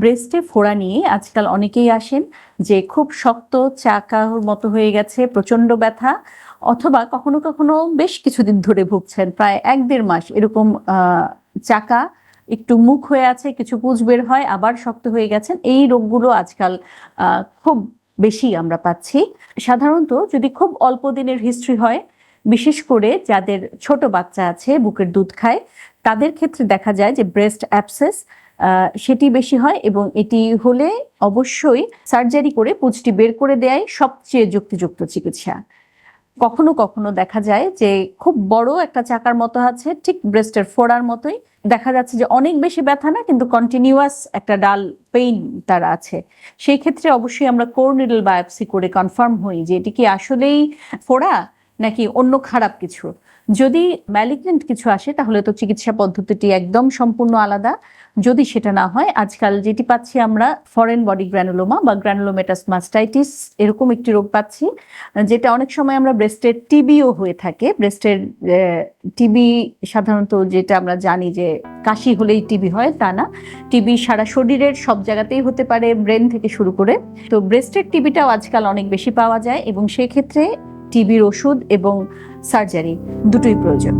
ব্রেস্টে ফোড়া নিয়ে আজকাল অনেকেই আসেন যে খুব শক্ত চাকার মতো হয়ে গেছে প্রচণ্ড ব্যথা, অথবা কখনো কখনো বেশ কিছুদিন ধরে ভুগছেন, প্রায় এক দেড় মাস এরকম চাকা একটু মুখ হয়ে আছে, কিছু পুঁজ বের হয়, আবার শক্ত হয়ে গেছেন। এই রোগগুলো আজকাল খুব বেশি আমরা পাচ্ছি। সাধারণত যদি খুব অল্প দিনের হিস্ট্রি হয়, বিশেষ করে যাদের ছোট বাচ্চা আছে, বুকের দুধ খায়, তাদের ক্ষেত্রে দেখা যায় যে ব্রেস্ট অ্যাপসেস সেটি বেশি হয় এবং এটি হলে অবশ্যই সার্জারি করে পুঁজটি বের করে দেয় সবচেয়ে যুক্তিযুক্ত চিকিৎসা। কখনো কখনো দেখা যায় যে খুব বড় একটা চাকার মতো আছে, ঠিক ব্রেস্টের ফোড়ার মতোই। দেখা যাচ্ছে যে অনেক বেশি ব্যথা না, কিন্তু কন্টিনিউয়াস একটা ডাল পেইন তার আছে। সেই ক্ষেত্রে অবশ্যই আমরা কোর নিডল বায়োপসি করে কনফার্ম হই যে এটি কি আসলেই ফোড়া নাকি অন্য খারাপ কিছু? যদি ম্যালিগনেন্ট কিছু আসে, তাহলে তো চিকিৎসা পদ্ধতিটি একদম সম্পূর্ণ আলাদা। যদি সেটা না হয়, আজকাল যেটি পাচ্ছি আমরা ফরেন বডি গ্র্যানুলোমা বা গ্র্যানুলোমেটাস মাস্টাইটিস এরকম একটি রোগ পাচ্ছি, যেটা অনেক সময় আমরা ব্রেস্টের টিবিও হয়ে থাকে। ব্রেস্টের টিবি সাধারণত যেটা আমরা জানি যে কাশি হলেই টিবি হয়, তা না। টিবি সারা শরীরের সব জায়গাতেই হতে পারে ব্রেন থেকে শুরু করে। তো ব্রেস্টের টিবিটাও আজকাল অনেক বেশি পাওয়া যায় এবং সেক্ষেত্রে টিবির ওষুধ এবং সার্জারি দুটোই প্রয়োজন।